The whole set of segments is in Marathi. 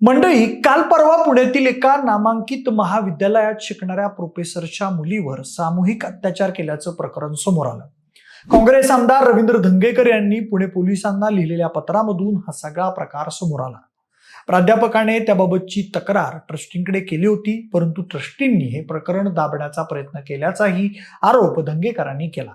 मंडळी काल परवा पुण्यातील एका नामांकित महाविद्यालयात शिकणाऱ्या प्रोफेसरच्या मुलीवर सामूहिक अत्याचार केल्याचं प्रकरण समोर आलं. काँग्रेस आमदार रवींद्र धंगेकर यांनी पुणे पोलिसांना लिहिलेल्या पत्रामधून हा सगळा प्रकार समोर आला. प्राध्यापकाने त्याबाबतची तक्रार ट्रस्टींकडे केली होती परंतु ट्रस्टींनी हे प्रकरण दाबण्याचा प्रयत्न केल्याचाही आरोप धंगेकरांनी केला.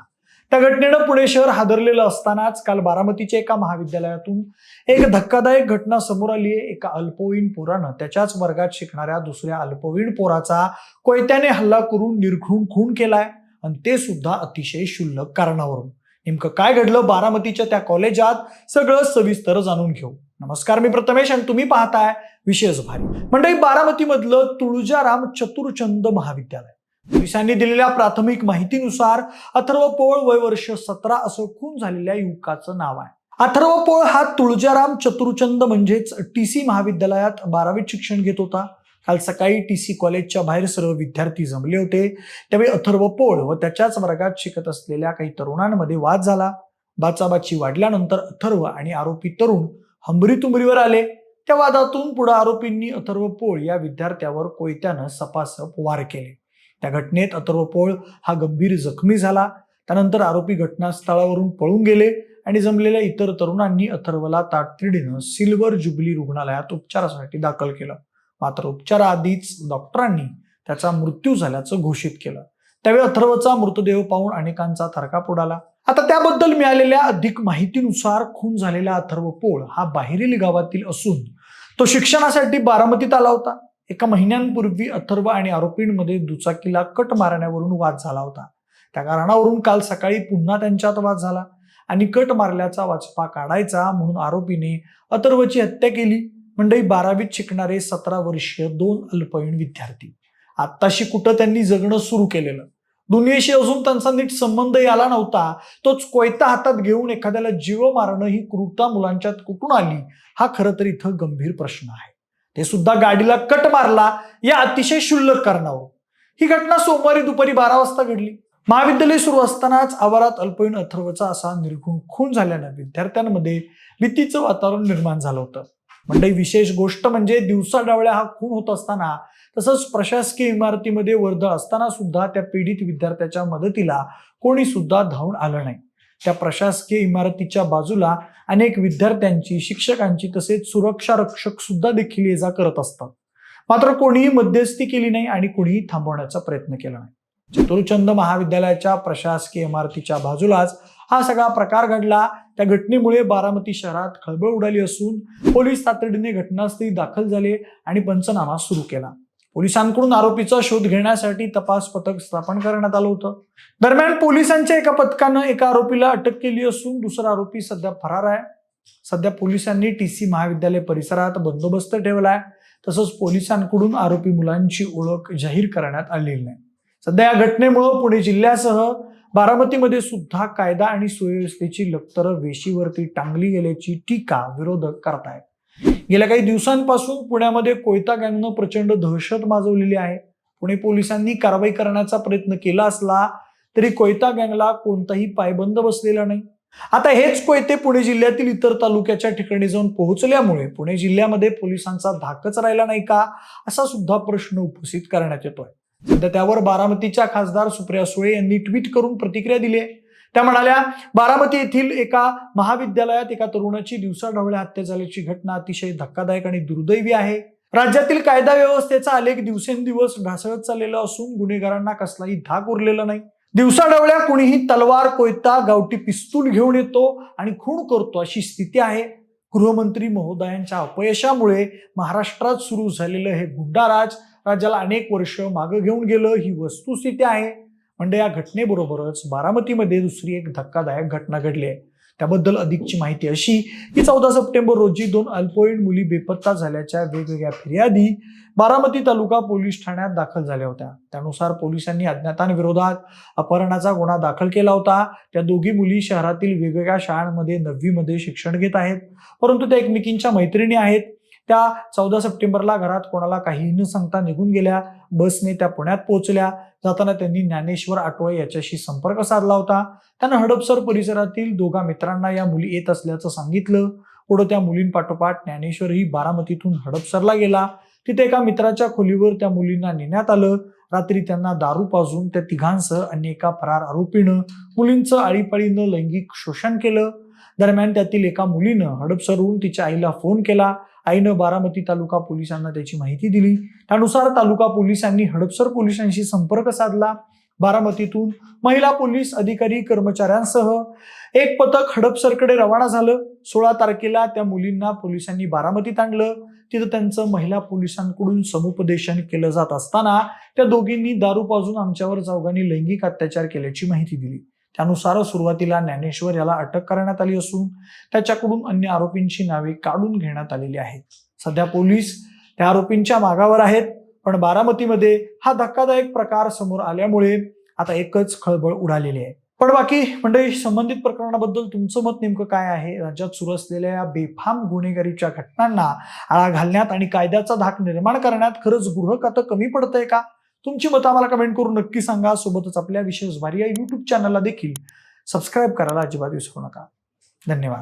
त्या घटनेनं पुणे शहर हादरलेलं असतानाच काल बारामतीच्या एका महाविद्यालयातून एक धक्कादायक घटना समोर आली आहे. एका अल्पवयीन पोरानं त्याच्याच वर्गात शिकणाऱ्या दुसऱ्या अल्पवयीन पोराचा कोयत्याने हल्ला करून निर्घृण खून केलाय आणि ते सुद्धा अतिशय क्षुल्लक कारणावरून. नेमकं काय घडलं? बारामतीच्या त्या कॉलेजात सगळं सविस्तर जाणून घेऊ. नमस्कार मी प्रथमेश आणि तुम्ही पाहताय विशेष भारी. मंडळी बारामतीमधलं तुळजाराम चतुरचंद महाविद्यालय. पोलिसांनी दिलेल्या प्राथमिक माहितीनुसार अथर्व पोळ वय वर्ष सतरा असं खून झालेल्या युवकाचं नाव आहे. अथर्व पोळ हा तुळजाराम चतुर्चंद म्हणजेच टी सी महाविद्यालयात बारावीत शिक्षण घेत होता. काल सकाळी टी सी कॉलेजच्या बाहेर सर्व विद्यार्थी जमले होते. त्यावेळी अथर्व पोळ व त्याच्याच वर्गात शिकत असलेल्या काही तरुणांमध्ये वाद झाला. बाचाबाची वाढल्यानंतर अथर्व आणि आरोपी तरुण हंबरी तुंबरीवर आले. त्या वादातून पुढे आरोपींनी अथर्व पोळ या विद्यार्थ्यावर कोयत्यानं सपासप वार केले. त्या घटनेत अथर्व पोळ हा गंभीर जखमी झाला. त्यानंतर आरोपी घटनास्थळावरून पळून गेले आणि जमलेल्या इतर तरुणांनी अथर्वला तातडीनं सिल्वर जुबली रुग्णालयात उपचारासाठी दाखल केलं. मात्र उपचाराआधीच डॉक्टरांनी त्याचा मृत्यू झाल्याचं घोषित केलं. त्यावेळी अथर्वचा मृतदेह पाहून अनेकांचा थरकाप उडाला. आता त्याबद्दल मिळालेल्या अधिक माहितीनुसार खून झालेला अथर्व पोळ हा बाहेरील गावातील असून तो शिक्षणासाठी बारामतीत आला होता. एका महिन्यांपूर्वी अथर्व आणि आरोपींमध्ये दुचाकीला कट मारण्यावरून वाद झाला होता. त्या कारणावरून काल सकाळी पुन्हा त्यांच्यात वाद झाला आणि कट मारल्याचा वाचपा काढायचा म्हणून आरोपीने अथर्वची हत्या केली. मंडळी बारावीत शिकणारे सतरा वर्षीय दोन अल्पवयीन विद्यार्थी. आत्ताशी कुठं त्यांनी जगणं सुरू केलेलं? दुनियेशी अजून त्यांचा नीट संबंध आला नव्हता. तोच कोयता हातात घेऊन एखाद्याला जीव मारणं ही क्रूरता मुलांच्यात कुठून आली? हा खरं तर इथं गंभीर प्रश्न आहे. ते सुद्धा गाडीला कट मारला या अतिशय क्षुल्लक कारणावर. ही घटना सोमवारी दुपारी बारा वाजता घडली. महाविद्यालय सुरू असतानाच आवारात अल्पवयीन अथर्वचा असा निर्घुण खून झाल्यानं विद्यार्थ्यांमध्ये भीतीचं वातावरण निर्माण झालं होतं. म्हणजे विशेष गोष्ट म्हणजे दिवसा डावळ्या हा खून होत असताना तसंच प्रशासकीय इमारतीमध्ये वर्दळ असताना सुद्धा त्या पीडित विद्यार्थ्याच्या मदतीला कोणी सुद्धा धावून आलं नाही. त्या प्रशासकीय इमारतीच्या बाजूला अनेक विद्यार्थ्यांची शिक्षकांची तसेच सुरक्षा रक्षक सुद्धा देखील ये जा करत असतात. मात्र कोणीही मध्यस्थी केली नाही आणि कोणीही थांबवण्याचा प्रयत्न केला नाही. चतुरचंद महाविद्यालयाच्या प्रशासकीय इमारतीच्या बाजूलाच हा सगळा प्रकार घडला. त्या घटनेमुळे बारामती शहरात खळबळ उडाली असून पोलीस तातडीने घटनास्थळी दाखल झाले आणि पंचनामा सुरू केला. पोलिसांकडून आरोपीचा शोध घेण्यासाठी तपास पथक स्थापन करण्यात आलं होतं. दरम्यान पोलिसांच्या एका पथकानं एका आरोपीला अटक केली असून दुसरा आरोपी सध्या फरार आहे. सध्या पोलिसांनी टी सी महाविद्यालय परिसरात बंदोबस्त ठेवलाय तसंच पोलिसांकडून आरोपी मुलांची ओळख जाहीर करण्यात आलेली नाही. सध्या या घटनेमुळं पुणे जिल्ह्यासह बारामतीमध्ये सुद्धा कायदा आणि सुव्यवस्थेची लक्तरं वेशीवरती टांगली गेल्याची टीका विरोधक करतायत. गेल्या काही दिवसांपासून पुण्यामध्ये कोयता गँगनं प्रचंड दहशत माजवलेली आहे. पुणे पोलिसांनी कारवाई करण्याचा प्रयत्न केला असला तरी कोयता गँगला कोणताही पायबंद बसलेला नाही. आता हेच कोयते पुणे जिल्ह्यातील इतर तालुक्याच्या ठिकाणी जाऊन पोहोचल्यामुळे पुणे जिल्ह्यामध्ये पोलिसांचा धाकच राहिला नाही का असा सुद्धा प्रश्न उपस्थित करण्यात येतोय. सध्या त्यावर बारामतीच्या खासदार सुप्रिया सुळे यांनी ट्विट करून प्रतिक्रिया दिली आहे. त्या म्हणाल्या बारामती येथील एका महाविद्यालयात एका तरुणाची दिवसाढवळ्या हत्या झाल्याची घटना अतिशय धक्कादायक आणि दुर्दैवी आहे. राज्यातील कायदा व्यवस्थेचा आलेख दिवसेंदिवस ढासळत चाललेला असून गुन्हेगारांना कसलाही धाक उरलेला नाही. दिवसाढवळ्या कुणीही तलवार कोयता गावठी पिस्तूल घेऊन येतो आणि खून करतो अशी स्थिती आहे. गृहमंत्री महोदयांच्या अपयशामुळे महाराष्ट्रात सुरू झालेलं हे गुंडाराज राज्याला अनेक वर्ष मागं घेऊन गेलं ही वस्तुस्थिती आहे. म्हणजे या घटनेबरोबरच बारामतीमध्ये दुसरी एक धक्कादायक घटना घडली आहे. त्याबद्दल अधिकची माहिती अशी की चौदा सप्टेंबर रोजी दोन अल्पवयीन मुली बेपत्ता झाल्याच्या वेगवेगळ्या फिर्यादी बारामती तालुका पोलीस ठाण्यात दाखल झाल्या होत्या. त्यानुसार पोलिसांनी अज्ञातांविरोधात अपहरणाचा गुन्हा दाखल केला होता. त्या दोघी मुली शहरातील वेगवेगळ्या शाळांमध्ये नववीमध्ये शिक्षण घेत आहेत. परंतु त्या एकमेकींच्या मैत्रिणी आहेत. त्या चौदा सप्टेंबरला घरात कोणाला काही न सांगता निघून गेल्या. बसने त्या पुण्यात पोहोचल्या. जाताना त्यांनी ज्ञानेश्वर आटोळे याच्याशी संपर्क साधला होता. त्यानं हडपसर परिसरातील दोघा मित्रांना या मुली येत असल्याचं सांगितलं. पुढे त्या मुलींपाठोपाठ ज्ञानेश्वर ही बारामतीतून हडपसरला गेला. तिथे एका मित्राच्या खोलीवर त्या मुलींना नेण्यात आलं. रात्री त्यांना दारू पाजून त्या तिघांसह अन्य एका फरार आरोपीनं मुलींचं आळीपाळीनं लैंगिक शोषण केलं. दरम्यान त्यातील एका मुलीनं हडपसरहून तिच्या आईला फोन केला. आईनं बारामती तालुका पोलिसांना त्याची माहिती दिली. त्यानुसार तालुका पोलिसांनी हडपसर पोलिसांशी संपर्क साधला. बारामतीतून महिला पोलीस अधिकारी कर्मचाऱ्यांसह एक पथक हडपसरकडे रवाना झालं. सोळा तारखेला त्या मुलींना पोलिसांनी बारामतीत आणलं. तिथं त्यांचं महिला पोलिसांकडून समुपदेशन केलं जात असताना त्या दोघींनी दारू पाजून आमच्यावर चौघांनी लैंगिक अत्याचार केल्याची माहिती दिली. त्यानुसार सुरुवातीला ज्ञानेश्वर याला अटक करण्यात आली असून त्याच्याकडून अन्य आरोपींची नावे काढून घेण्यात आलेली आहेत. सध्या पोलीस त्या आरोपींच्या मागावर आहेत पण बारामतीमध्ये हा धक्कादायक प्रकार समोर आल्यामुळे आता एकच खळबळ उडालेली आहे. पण बाकी मंडळी संबंधित प्रकरणाबद्दल तुमचं मत नेमकं काय आहे? राज्यात सुरू असलेल्या या बेफाम गुन्हेगारीच्या घटनांना आळा घालण्यात आणि कायद्याचा धाक निर्माण करण्यात खरंच गृह कमी पडतंय का? तुमची मतं आम्हाला कमेंट करून नक्की सांगा. सोबतच आपल्या विशेष भारी या युट्यूब चॅनलला देखील सबस्क्राईब करायला अजिबात विसरू नका. धन्यवाद.